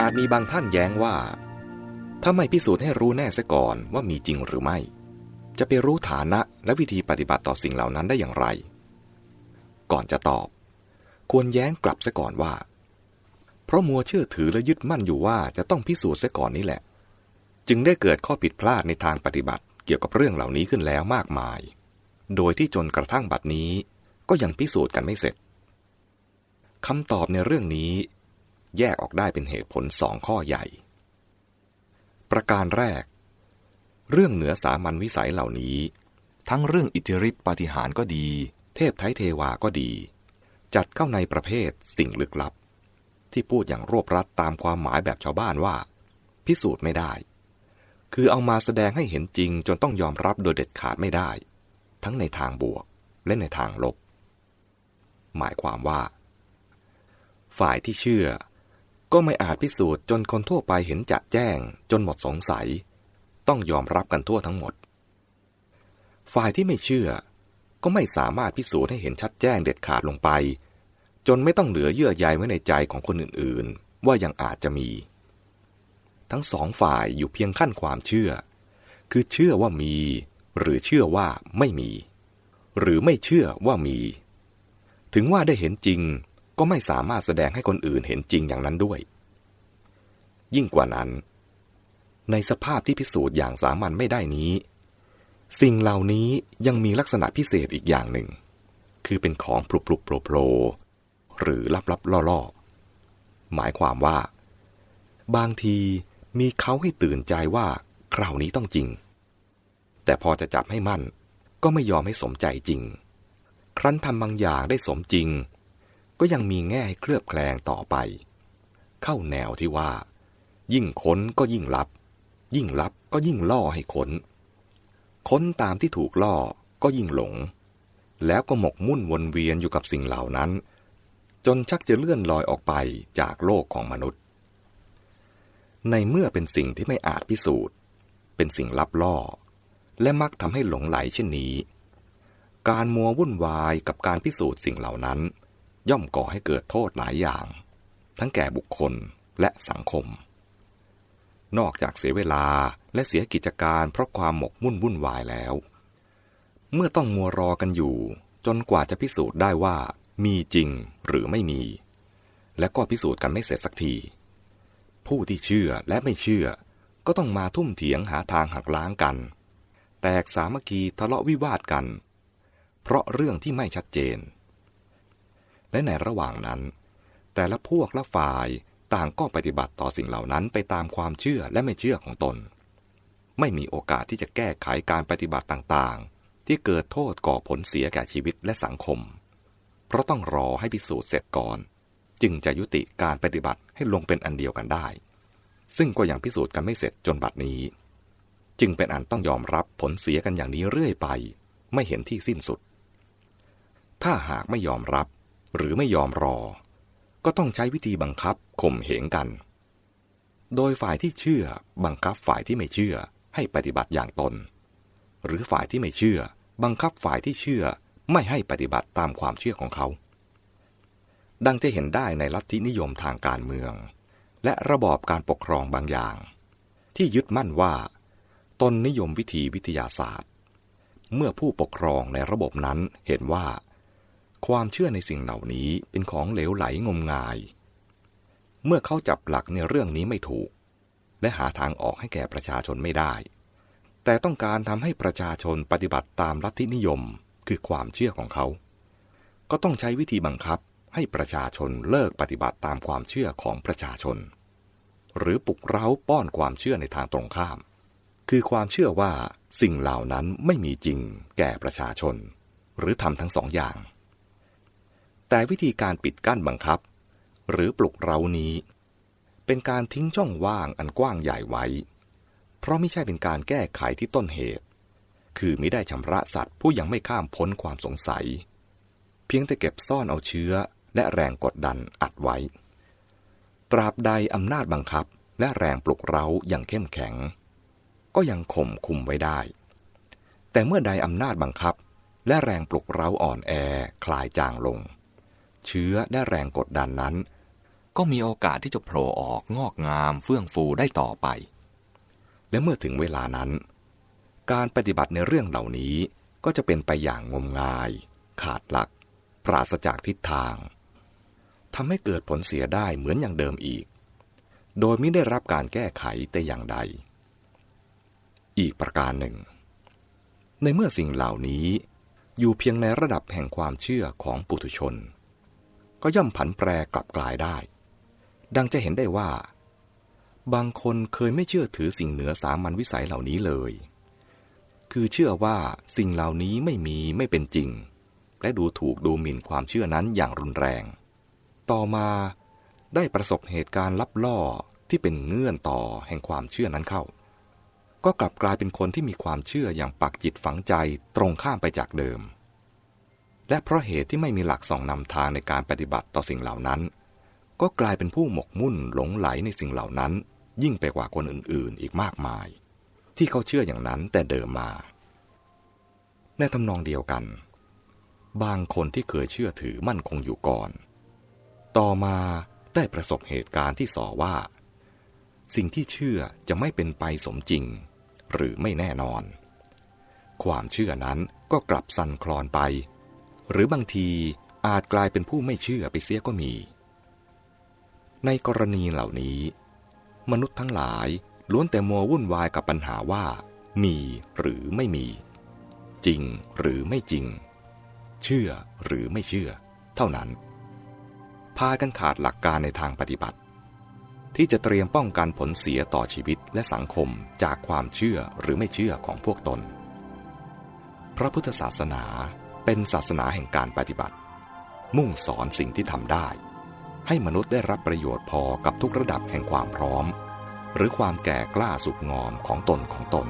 อาจมีบางท่านแย้งว่า ถ้าไม่พิสูจน์ให้รู้แน่ซะก่อนว่ามีจริงหรือไม่ จะไปรู้ฐานะและวิธีปฏิบัติต่อสิ่งเหล่านั้นได้อย่างไร ก่อนจะตอบ ควรแย้งกลับซะก่อนว่า เพราะมัวเชื่อถือและยึดมั่นอยู่ว่าจะต้องพิสูจน์ซะก่อนนี่แหละ จึงได้เกิดข้อผิดพลาดในทางปฏิบัติเกี่ยวกับเรื่องเหล่านี้ขึ้นแล้วมากมาย โดยที่จนกระทั่งบัดนี้ก็ยังพิสูจน์กันไม่เสร็จคำตอบในเรื่องนี้ แยกออกได้เป็นเหตุผลสองข้อใหญ่ ประการแรก เรื่องเหนือสามัญวิสัยเหล่านี้ ทั้งเรื่องอิทธิฤทธิปาฏิหาริย์ก็ดี เทพไทยเทวาก็ดี จัดเข้าในประเภทสิ่งลึกลับ ที่พูดอย่างรวบรัดตามความหมายแบบชาวบ้านว่า พิสูจน์ไม่ได้ คือเอามาแสดงให้เห็นจริงจนต้องยอมรับโดยเด็ดขาดไม่ได้ ทั้งในทางบวกและในทางลบ หมายความว่าฝ่ายที่เชื่อ ก็ไม่อาจพิสูจน์จนคนทั่วไปเห็นจะแจ้ง จนหมดสงสัย ต้องยอมรับกันทั่วทั้งหมด ฝ่ายที่ไม่เชื่อ ก็ไม่สามารถพิสูจน์ให้เห็นชัดแจ้งเด็ดขาดลงไป จนไม่ต้องเหลือเยื่อใยไว้ในใจของคนอื่นๆ ว่ายังอาจจะมี ทั้งสองฝ่ายอยู่เพียงขั้นความเชื่อ คือเชื่อว่ามี หรือเชื่อว่าไม่มี หรือไม่เชื่อว่ามี ถึงว่าได้เห็นจริง ก็ไม่สามารถแสดงให้คนอื่นเห็นจริงอย่างนั้นด้วย ยิ่งกว่านั้น ในสภาพที่พิสูจน์อย่างสามัญไม่ได้นี้ สิ่งเหล่านี้ยังมีลักษณะพิเศษอีกอย่างหนึ่ง คือเป็นของปลุกปลุกโผล่โผล่หรือลับลับล่อล่อหมายความว่า บางทีมีเขาให้ตื่นใจว่าคราวนี้ต้องจริง แต่พอจะจับให้มั่นก็ไม่ยอมให้สมใจจริง ครั้นทำบางอย่างได้สมจริง ก็ยังมีแง่ให้เคลือบแคลงต่อไป เข้าแนวที่ว่า ยิ่งค้นก็ยิ่งลับ ยิ่งลับก็ยิ่งล่อให้ค้น ค้นตามที่ถูกล่อก็ยิ่งหลง แล้วก็หมกมุ่นวนเวียนอยู่กับสิ่งเหล่านั้น จนชักจะเลื่อนลอยออกไปจากโลกของมนุษย์ ในเมื่อเป็นสิ่งที่ไม่อาจพิสูจน์ เป็นสิ่งลับล่อ และมักทำให้หลงไหลเช่นนี้ การมัววุ่นวายกับการพิสูจน์สิ่งเหล่านั้น ย่อมก่อให้เกิดโทษหลายอย่าง ทั้งแก่บุคคลและสังคม นอกจากเสียเวลาและเสียกิจการเพราะความหมกมุ่นวุ่นวายแล้ว เมื่อต้องมัวรอกันอยู่ จนกว่าจะพิสูจน์ได้ว่า มีจริงหรือไม่มี และก็พิสูจน์กันไม่เสร็จสักที ผู้ที่เชื่อและไม่เชื่อ ก็ต้องมาทุ่มเถียงหาทางหักล้างกัน แตกสามัคคีทะเลาะวิวาทกัน เพราะเรื่องที่ไม่ชัดเจน และในระหว่างนั้น แต่ละพวกละฝ่ายต่างก็ปฏิบัติต่อสิ่งเหล่านั้นไปตามความเชื่อและไม่เชื่อของตน ไม่มีโอกาสที่จะแก้ไขการปฏิบัติต่างๆ ที่เกิดโทษก่อผลเสียแก่ชีวิตและสังคม เพราะต้องรอให้พิสูจน์เสร็จก่อน จึงจะยุติการปฏิบัติให้ลงเป็นอันเดียวกันได้ ซึ่งก็ยังพิสูจน์กันไม่เสร็จจนบัดนี้ จึงเป็นอันต้องยอมรับผลเสียกันอย่างนี้เรื่อยไป ไม่เห็นที่สิ้นสุด ถ้าหากไม่ยอมรับ หรือไม่ยอมรอ ก็ต้องใช้วิธีบังคับข่มเหงกัน โดยฝ่ายที่เชื่อบังคับฝ่ายที่ไม่เชื่อให้ปฏิบัติอย่างตน หรือฝ่ายที่ไม่เชื่อ บังคับฝ่ายที่เชื่อไม่ให้ปฏิบัติตามความเชื่อของเขา ดังจะเห็นได้ในลัทธินิยมทางการเมือง และระบอบการปกครองบางอย่าง ที่ยึดมั่นว่า ตนนิยมวิธีวิทยาศาสตร์ เมื่อผู้ปกครองในระบบนั้นเห็นว่า ความเชื่อในสิ่งเหล่านี้เป็นของเหลวไหลงมงาย เมื่อเขาจับหลักในเรื่องนี้ไม่ถูก และหาทางออกให้แก่ประชาชนไม่ได้ แต่ต้องการทำให้ประชาชนปฏิบัติตามลัทธินิยมคือความเชื่อของเขา ก็ต้องใช้วิธีบังคับให้ประชาชนเลิกปฏิบัติตามความเชื่อของประชาชน หรือปลุกเร้าป้อนความเชื่อในทางตรงข้าม คือความเชื่อว่าสิ่งเหล่านั้นไม่มีจริงแก่ประชาชน หรือทำทั้งสองอย่าง แต่วิธีการปิดกั้นบังคับ หรือปลุกเร้านี้ เป็นการทิ้งช่องว่างอันกว้างใหญ่ไว้ เพราะไม่ใช่เป็นการแก้ไขที่ต้นเหตุ คือไม่ได้ชำระสัตว์ผู้ยังไม่ข้ามพ้นความสงสัย เพียงแต่เก็บซ่อนเอาเชื้อและแรงกดดันอัดไว้ ตราบใดอำนาจบังคับและแรงปลุกเร้าอย่างเข้มแข็ง ก็ยังข่มคุมไว้ได้ แต่เมื่อใดอำนาจบังคับ และแรงปลุกเร้าอ่อนแอคลายจางลง เชื้อและแรงกดดันนั้นก็ก็มีโอกาสที่จะโผล่ออกงอกงามเฟื่องฟูได้ต่อไป และเมื่อถึงเวลานั้น การปฏิบัติในเรื่องเหล่านี้ก็จะเป็นไปอย่างงมงาย ขาดหลัก ปราศจากทิศทางทำให้เกิดผลเสียได้เหมือนอย่างเดิมอีก โดยไม่ได้รับการแก้ไขแต่อย่างใด อีกประการหนึ่ง ในเมื่อสิ่งเหล่านี้อยู่เพียงในระดับแห่งความเชื่อของปุถุชน ก็ย่อมผันแปรกลับกลายได้ ดังจะเห็นได้ว่า บางคนเคยไม่เชื่อถือสิ่งเหนือสามัญวิสัยเหล่านี้เลย คือเชื่อว่าสิ่งเหล่านี้ไม่มีไม่เป็นจริง และดูถูกดูหมิ่นความเชื่อนั้นอย่างรุนแรง ต่อมาได้ประสบเหตุการณ์ลับล่อที่เป็นเงื่อนต่อแห่งความเชื่อนั้นเข้า ก็กลับกลายเป็นคนที่มีความเชื่ออย่างปักจิตฝังใจตรงข้ามไปจากเดิม และเพราะเหตุที่ไม่มีหลักส่องนำทางในการปฏิบัติต่อสิ่งเหล่านั้น ก็กลายเป็นผู้หมกมุ่นหลงไหลในสิ่งเหล่านั้น ยิ่งไปกว่าคนอื่นๆ อีกมากมาย ที่เขาเชื่ออย่างนั้นแต่เดิมมา ในทำนองเดียวกัน บางคนที่เคยเชื่อถือมั่นคงอยู่ก่อน ต่อมาได้ประสบเหตุการณ์ที่สอว่า สิ่งที่เชื่อจะไม่เป็นไปสมจริง หรือไม่แน่นอน ความเชื่อนั้นก็กลับสั่นคลอนไป หรือบางทีอาจกลายเป็นผู้ไม่เชื่อไปเสียก็มี ในกรณีเหล่านี้ มนุษย์ทั้งหลายล้วนแต่มัววุ่นวายกับปัญหาว่า มีหรือไม่มี จริงหรือไม่จริง เชื่อหรือไม่เชื่อ เท่านั้น พากันขาดหลักการในทางปฏิบัติ ที่จะเตรียมป้องกันผลเสียต่อชีวิตและสังคมจากความเชื่อหรือไม่เชื่อของพวกตน พระพุทธศาสนา เป็นศาสนาแห่งการปฏิบัติ มุ่งสอนสิ่งที่ทำได้ ให้มนุษย์ได้รับประโยชน์พอกับทุกระดับแห่งความพร้อม หรือความแก่กล้าสุขงอมของตนของตน